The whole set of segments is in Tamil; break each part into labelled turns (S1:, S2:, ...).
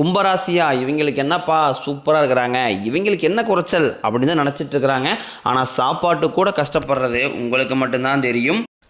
S1: கும்பராசியா இவங்களுக்கு என்னப்பா சூப்பராக இருக்கிறாங்க? இவங்களுக்கு என்ன குறைச்சல்? அப்படின்னு தான் நினச்சிட்டு இருக்கிறாங்க. ஆனால் சாப்பாட்டு கூட கஷ்டப்படுறது உங்களுக்கு மட்டும்தான் தெரியும்.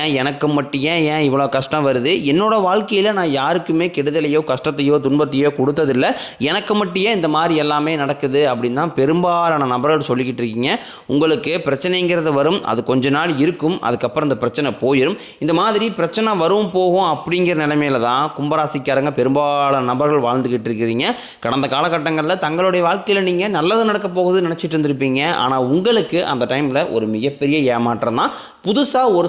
S1: ஏன் எனக்கு மட்டும் ஏன் ஏன் இவ்வளோ கஷ்டம் வருது? என்னோடய வாழ்க்கையில் நான் யாருக்குமே கெடுதலையோ கஷ்டத்தையோ துன்பத்தையோ கொடுத்ததில்ல. எனக்கு மட்டும் ஏன் இந்த மாதிரி எல்லாமே நடக்குது அப்படின்னு தான் பெரும்பாலான நபர்கள் சொல்லிக்கிட்டு இருக்கீங்க. உங்களுக்கு பிரச்சனைங்கிறது வரும் அது கொஞ்ச நாள் இருக்கும் அதுக்கப்புறம் இந்த பிரச்சனை போயிடும் இந்த மாதிரி பிரச்சனை வரும் போகும் அப்படிங்கிற நிலைமையில தான் கும்பராசிக்காரங்க பெரும்பாலான நபர்கள் வாழ்ந்துக்கிட்டு இருக்கிறீங்க. கடந்த காலகட்டங்களில் தங்களுடைய வாழ்க்கையில் நீங்கள் நல்லது நடக்க போகுதுன்னு நினச்சிட்டு இருந்திருப்பீங்க. ஆனால் உங்களுக்கு அந்த டைமில் ஒரு மிகப்பெரிய ஏமாற்றம் தான். புதுசாக ஒரு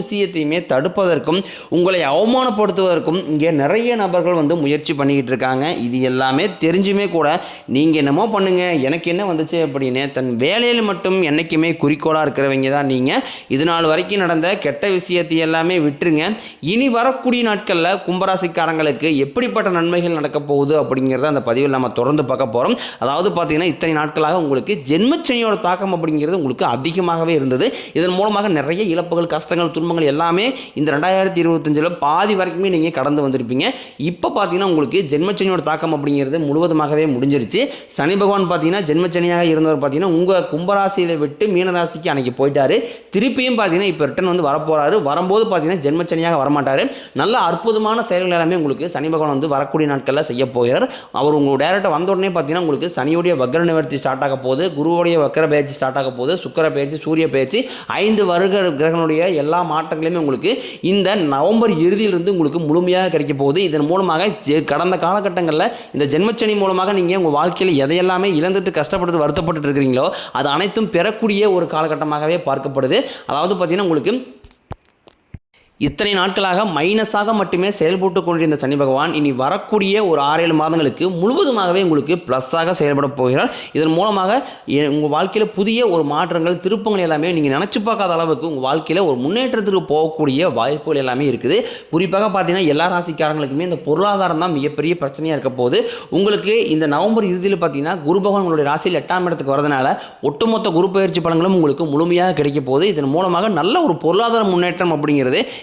S1: விஷயத்தையுமே தடுப்பதற்கும் உங்களை அவமானப்படுத்துவதற்கும் இங்கே நிறைய நபர்கள் வந்து முயற்சி பண்ணிக்கிட்டு இருக்காங்க. இது எல்லாமே தெரிஞ்சுமே கூட நீங்கள் என்னமோ பண்ணுங்க எனக்கு என்ன வந்துச்சு அப்படின்னு தன் வேலையில் மட்டும் என்றைக்குமே குறிக்கோளாக இருக்கிறவங்க தான் நீங்கள் இது நாள் வரைக்கும் நடந்த கெட்ட விஷயத்தை எல்லாமே விட்டுருங்க. இனி வரக்கூடிய நாட்களில் கும்பராசிக்காரங்களுக்கு எப்படிப்பட்ட நன்மைகள் நடக்க போகுது அப்படிங்கிறத அந்த பதிவில் நம்ம தொடர்ந்து பார்க்க போகிறோம் அதாவது பார்த்தீங்கன்னா இத்தனை நாட்களாக உங்களுக்கு ஜென்மச்சனியோட தாக்கம் அப்படிங்கிறது உங்களுக்கு அதிகமாகவே இருந்தது. இதன் மூலமாக நிறைய இழப்புகள் கஷ்டங்கள் குடும்பங்கள் எல்லாமே இந்த ரெண்டாயிரத்தி இருபத்தஞ்சில் பாதி வரைக்குமே நீங்கள் கடந்து வந்திருப்பீங்க. இப்போ பார்த்தீங்கன்னா உங்களுக்கு ஜென்மச்சனியோட தாக்கம் அப்படிங்கிறது முழுவதுமாகவே முடிஞ்சிருச்சு. சனி பகவான் பார்த்தீங்கன்னா ஜென்மச்சனியாக இருந்தவர் பார்த்தீங்கன்னா உங்கள் கும்பராசியில் விட்டு மீனராசிக்கு அன்னைக்கு போயிட்டாரு. திருப்பியும் பார்த்தீங்கன்னா இப்போ ரிட்டன் வந்து வரப்போறாரு. வரும்போது பார்த்தீங்கன்னா ஜென்மச்சனியாக வரமாட்டார். நல்ல அற்புதமான செயல்கள் எல்லாமே உங்களுக்கு சனி பகவான் வந்து வரக்கூடிய நாட்களில் செய்ய போகிறார். அவர் உங்கள் டேரக்டாக வந்த உடனே பார்த்தீங்கன்னா உங்களுக்கு சனியுடைய வக்ர நிவர்த்தி ஸ்டார்ட் ஆக போகுது. குருவுடைய வக்கர பயிற்சி ஸ்டார்ட் ஆக போகுது. சுக்கர பயிற்சி சூரிய பயிற்சி ஐந்து வருக கிரகனுடைய எல்லா மாற்றங்களுமே உங்களுக்கு இந்த நவம்பர் இறுதியிலிருந்து உங்களுக்கு முழுமையாக கிடைக்க போகுது. இதன் மூலமாக கடந்த காலகட்டங்களில் இந்த ஜென்மச்சனி மூலமாக நீங்கள் உங்கள் வாழ்க்கையில் எதையெல்லாமே இழந்துட்டு கஷ்டப்பட்டு வருத்தப்பட்டு இருக்கிறீங்களோ அது அனைத்தும் பெறக்கூடிய ஒரு காலகட்டமாகவே பார்க்கப்படுது. அதாவது பார்த்தீங்கன்னா உங்களுக்கு இத்தனை நாட்களாக மைனஸாக மட்டுமே செயல்பட்டு கொண்டிருந்த சனி பகவான் இனி வரக்கூடிய ஒரு ஆறேழு மாதங்களுக்கு முழுவதுமாகவே உங்களுக்கு ப்ளஸ்ஸாக செயல்பட போகிறார். இதன் மூலமாக உங்கள் வாழ்க்கையில் புதிய ஒரு மாற்றங்கள் திருப்பங்கள் எல்லாமே நீங்கள் நினச்சி பார்க்காத அளவுக்கு உங்கள் வாழ்க்கையில் ஒரு முன்னேற்றத்துக்கு போகக்கூடிய வாய்ப்புகள் எல்லாமே இருக்குது. குறிப்பாக பார்த்தீங்கன்னா எல்லா ராசிக்காரங்களுக்குமே இந்த பொருளாதாரம் தான் மிகப்பெரிய பிரச்சனையாக இருக்க போது உங்களுக்கு இந்த நவம்பர் இறுதியில் பார்த்தீங்கன்னா குரு பகவான் உங்களுடைய ராசியில் எட்டாம் இடத்துக்கு வரதுனால ஒட்டுமொத்த குரு பயிற்சி பலன்களும் உங்களுக்கு முழுமையாக கிடைக்க போகுது. இதன் மூலமாக நல்ல ஒரு பொருளாதார முன்னேற்றம் அப்படிங்கிறது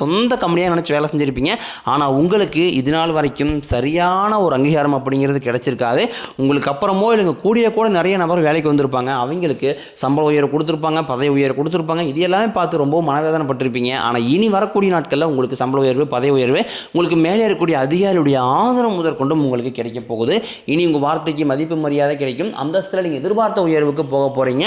S1: சொந்த கம்பெனியாக நினச்சி வேலை செஞ்சுருப்பீங்க. ஆனால் உங்களுக்கு இது நாள் வரைக்கும் சரியான ஒரு அங்கீகாரம் அப்படிங்கிறது கிடைச்சிருக்காது. உங்களுக்கு அப்புறமோ இல்லைங்க கூடிய கூட நிறைய நபர் வேலைக்கு வந்திருப்பாங்க. அவங்களுக்கு சம்பள உயர்வு கொடுத்துருப்பாங்க பதவி உயர்வு கொடுத்துருப்பாங்க. இது எல்லாமே பார்த்து ரொம்ப மனவேதனைப்பட்டிருப்பீங்க. ஆனால் இனி வரக்கூடிய நாட்களில் உங்களுக்கு சம்பள உயர்வு பதவி உயர்வு உங்களுக்கு மேலே இருக்கக்கூடிய அதிகாரியுடைய ஆதரவு முதற்கொண்டும் உங்களுக்கு கிடைக்க போகுது. இனி உங்கள் வார்த்தைக்கு மதிப்பு மரியாதை கிடைக்கும். அந்தஸ்தில் நீங்கள் எதிர்பார்த்த உயர்வுக்கு போக போகிறீங்க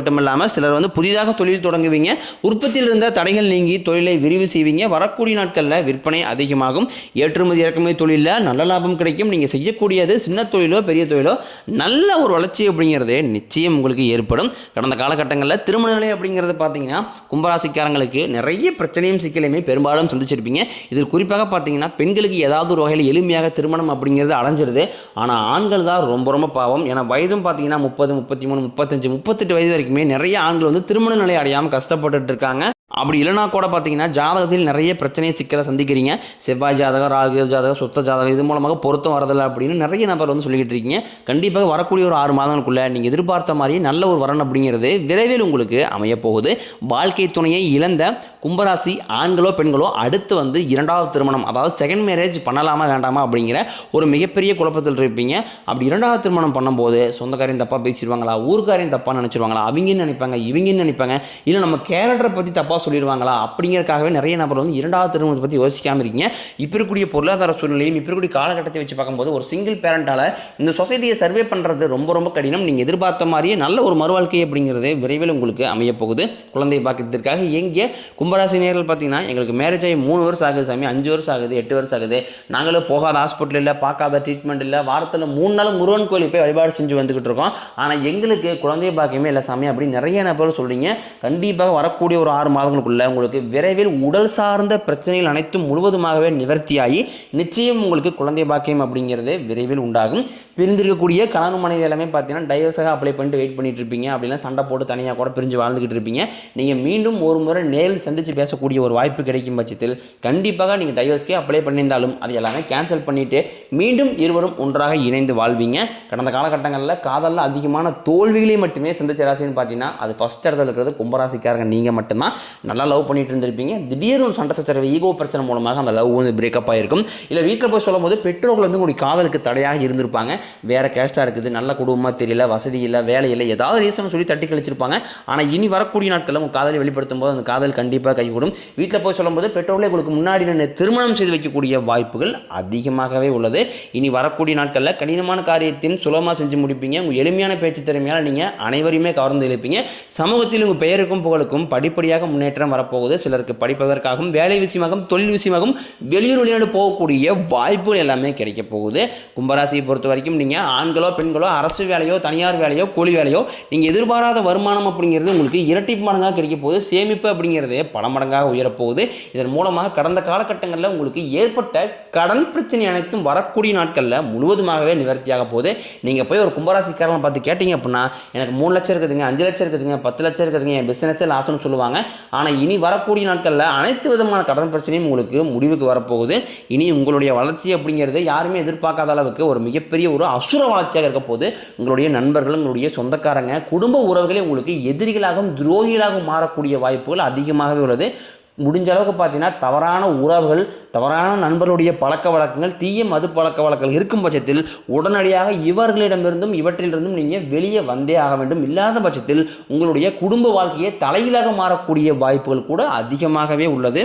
S1: மட்டுமல்லாமல் சிலர் வந்து புதிதாக தொழில் தொடங்குவீங்க உற்பத்தியில் இருந்த தடைகள் நீங்கி தொழிலை விரிவு செய்வீங்க வரக்கூடிய நாட்களில் விற்பனை அதிகமாகும். ஏற்றுமதி இறக்குமதி தொழிலில் நல்ல லாபம் கிடைக்கும். நீங்கள் செய்யக்கூடியது சின்ன தொழிலோ பெரிய தொழிலோ நல்ல ஒரு வளர்ச்சி அப்படிங்கிறது நிச்சயம் உங்களுக்கு ஏற்படும். கடந்த காலகட்டங்களில் திருமண நிலை அப்படிங்கிறது பார்த்தீங்கன்னா கும்பராசிக்காரங்களுக்கு நிறைய பிரச்சனையும் சிக்கலையுமே பெரும்பாலும் சந்திச்சிருப்பீங்க. இதில் குறிப்பாக பார்த்தீங்கன்னா பெண்களுக்கு ஏதாவது ஒரு வகையில் எளிமையாக திருமணம் அப்படிங்கிறது அடைஞ்சிருது. ஆனால் ஆண்கள் தான் ரொம்ப ரொம்ப பாவம். ஏன்னா வயதும் பார்த்தீங்கன்னா முப்பது முப்பத்தி மூணு முப்பத்தஞ்சு முப்பத்தெட்டு வயது வரைக்கும் நிறைய ஆண்கள் வந்து திருமண நிலை அடையாமல் கஷ்டப்பட்டுட்டு இருக்காங்க. அப்படி இல்லைனா கூட பார்த்தீங்கன்னா ஜாதகத்தில் நிறைய பிரச்சனையை சிக்கலை சந்திக்கிறீங்க. செவ்வாய் ஜாதகம் ராகு ஜாதகம் சுத்த ஜாதகம் இது மூலமாக பொருத்தம் வரதில்லை அப்படின்னு நிறைய நபர் வந்து சொல்லிக்கிட்டு இருக்கீங்க. கண்டிப்பாக வரக்கூடிய ஒரு ஆறு மாதங்களுக்குள்ள நீங்கள் எதிர்பார்த்த மாதிரியே நல்ல ஒரு வரன் அப்படிங்கிறது விரைவில் உங்களுக்கு அமையப்போகுது. வாழ்க்கை துணையை இழந்த கும்பராசி ஆண்களோ பெண்களோ அடுத்து வந்து இரண்டாவது திருமணம் அதாவது செகண்ட் மேரேஜ் பண்ணலாமா வேண்டாமா அப்படிங்கிற ஒரு மிகப்பெரிய குழப்பத்தில் இருப்பீங்க. அப்படி இரண்டாவது திருமணம் பண்ணும்போது சொந்தக்காரையும் தப்பாக பேசிடுவாங்களா ஊருக்காரையும் தப்பாக நினச்சிருவாங்களா அவங்கன்னு நினைப்பாங்க இவங்கன்னு நினைப்பாங்க. இல்லை நம்ம கேரக்டரை பற்றி தப்பாக சொல்லிடுவாங்களா? அப்படிங்கிறக்காகவே நிறைய நபர் வந்து இரண்டாவது திருமணத்தை பற்றி யோசிக்காமல் இருக்கீங்க. இப்போ இருக்கக்கூடிய பொருளாதார சூழ்நிலையும் இப்போ இருக்கக்கூடிய காலகட்டத்தை வச்சு பார்க்கும்போது ஒரு சிங்கிள் பேரண்டால் இந்த சொசைட்டியை சர்வே பண்ணுறது ரொம்ப ரொம்ப கடினம். நீங்கள் எதிர்பார்த்த மாதிரியே நல்ல ஒரு மறுவாழ்க்கை அப்படிங்கிறது விரைவில் உங்களுக்கு அமையப்போகுது. குழந்தை பாக்கியத்திற்காக எங்கே கும்பராசி நேரில் பார்த்தீங்கன்னா எங்களுக்கு மேரேஜ் ஆகி மூணு வருஷம் ஆகுது சாமி அஞ்சு வருஷம் ஆகுது எட்டு வருஷம் ஆகுது. நாங்களும் போகாத ஹாஸ்பிட்டல் இல்லை பார்க்காத ட்ரீட்மெண்ட் இல்லை. வாரத்தில் மூணு நாள் முருகன் கோயிலுக்கு போய் வழிபாடு செஞ்சு வந்துக்கிட்டு இருக்கோம். ஆனால் எங்களுக்கு குழந்தை பாக்கியமே இல்லை சாமி அப்படின்னு நிறைய நபர் சொல்றீங்க. கண்டிப்பாக வரக்கூடிய ஒரு ஆறு மாதம் மாதங்களுக்குள்ள உங்களுக்கு விரைவில் உடல் சார்ந்த பிரச்சனைகள் அனைத்தும் முழுவதுமாகவே நிவர்த்தியாகி நிச்சயம் உங்களுக்கு குழந்தை பாக்கியம் அப்படிங்கிறது விரைவில் உண்டாகும். பிரிந்திருக்கக்கூடிய கணவன் மனைவி எல்லாமே பார்த்தீங்கன்னா டைவர்ஸாக அப்ளை பண்ணிட்டு வெயிட் பண்ணிட்டு இருப்பீங்க அப்படிலாம் சண்டை போட்டு தனியாக கூட பிரிஞ்சு வாழ்ந்துகிட்டு இருப்பீங்க. நீங்கள் மீண்டும் ஒரு முறை நேரில் சந்தித்து பேசக்கூடிய ஒரு வாய்ப்பு கிடைக்கும் பட்சத்தில் கண்டிப்பாக நீங்கள் டைவர்ஸ்க்கே அப்ளை பண்ணியிருந்தாலும் அது எல்லாமே கேன்சல் பண்ணிவிட்டு மீண்டும் இருவரும் ஒன்றாக இணைந்து வாழ்வீங்க. கடந்த காலகட்டங்களில் காதலில் அதிகமான தோல்விகளை மட்டுமே சந்திச்ச ராசின்னு பார்த்தீங்கன்னா அது ஃபஸ்ட் இடத்துல இருக்கிறது. கும்பராசிக்காரங்க நீங்கள் மட்டும்தான். நல்லா லவ் பண்ணிட்டு இருந்திருப்பீங்க. திடீர்னு ஒரு சண்டை சச்சரவு ஈகோ பிரச்சனை மூலமாக அந்த லவ் வந்து பிரேக்கப் ஆகிருக்கும் இல்லை வீட்டில் போய் சொல்லும் போது பெற்றோர்கள் வந்து உங்களுடைய காதலுக்கு தடையாக இருந்திருப்பாங்க. வேறு கேஸ்டாக இருக்குது நல்ல குடும்பமாக தெரியல வசதி இல்லை வேலை இல்லை ஏதாவது ரீசன் சொல்லி தட்டி கழிச்சிருப்பாங்க. ஆனால் இனி வரக்கூடிய நாட்களில் உங்கள் காதலை வெளிப்படுத்தும் போது அந்த காதல் கண்டிப்பாக கைகூடும் வீட்டில் போய் சொல்லும்போது பெற்றோர்களே உங்களுக்கு முன்னாடி நின்று திருமணம் செய்து வைக்கக்கூடிய வாய்ப்புகள் அதிகமாகவே உள்ளது. இனி வரக்கூடிய நாட்களில் கடினமான காரியத்தையும் சுலபமாக செஞ்சு முடிப்பீங்க. உங்கள் எளிமையான பேச்சு திறமையால் நீங்கள் அனைவரையுமே கவர்ந்து எழுப்பீங்க சமூகத்தில் உங்கள் பெயருக்கும் புகழுக்கும் படிப்படியாக முன்னேற்ற முன்னேற்றம் வரப்போகுது. சிலருக்கு படிப்பதற்காகவும் வேலை விஷயமாகவும் தொழில் விஷயமாகவும் வெளியூர் வெளிநாடு போகக்கூடிய வாய்ப்புகள் எல்லாமே கிடைக்க போகுது. கும்பராசியை பொறுத்த வரைக்கும் நீங்கள் ஆண்களோ பெண்களோ அரசு வேலையோ தனியார் வேலையோ கூலி வேலையோ நீங்கள் எதிர்பாராத வருமானம் அப்படிங்கிறது உங்களுக்கு இரட்டிப்பு மடங்காக கிடைக்க போகுது. சேமிப்பு அப்படிங்கிறது பல மடங்காக உயரப்போகுது இதன் மூலமாக கடந்த காலகட்டங்களில் உங்களுக்கு ஏற்பட்ட கடன் பிரச்சனை அனைத்தும் வரக்கூடிய நாட்களில் முழுவதுமாகவே நிவர்த்தியாக போகுது. நீங்கள் போய் ஒரு கும்பராசிக்காரங்களை பார்த்து கேட்டிங்க அப்படின்னா எனக்கு மூணு லட்சம் இருக்குதுங்க அஞ்சு லட்சம் இருக்குதுங்க பத்து லட்சம் இருக்குதுங்க என் பிஸ்னஸே லாஸ்ன்னு சொல்லுவாங்க. ஆனால் இனி வரக்கூடிய நாட்களில் அனைத்து விதமான கடன் பிரச்சனையும் உங்களுக்கு முடிவுக்கு வரப்போகுது. இனி உங்களுடைய வளர்ச்சி அப்படிங்கிறது யாருமே எதிர்பார்க்காத அளவுக்கு ஒரு மிகப்பெரிய ஒரு அசுர வளர்ச்சியாக இருக்க போது உங்களுடைய நண்பர்கள் உங்களுடைய சொந்தக்காரங்க குடும்ப உறவுகளே உங்களுக்கு எதிரிகளாகவும் துரோகிகளாகவும் மாறக்கூடிய வாய்ப்புகள் அதிகமாகவே உள்ளது. முடிஞ்ச அளவுக்கு பார்த்தீங்கன்னா தவறான உறவுகள் தவறான நண்பர்களுடைய பழக்க வழக்கங்கள் தீய மது பழக்க வழக்கங்கள் இருக்கும் பட்சத்தில் உடனடியாக இவர்களிடமிருந்தும் இவற்றிலிருந்தும் நீங்கள் வெளியே வந்தே ஆக வேண்டும். இல்லாத பட்சத்தில் உங்களுடைய குடும்ப வாழ்க்கையை தலையிலாக மாறக்கூடிய வாய்ப்புகள் கூட அதிகமாகவே உள்ளது.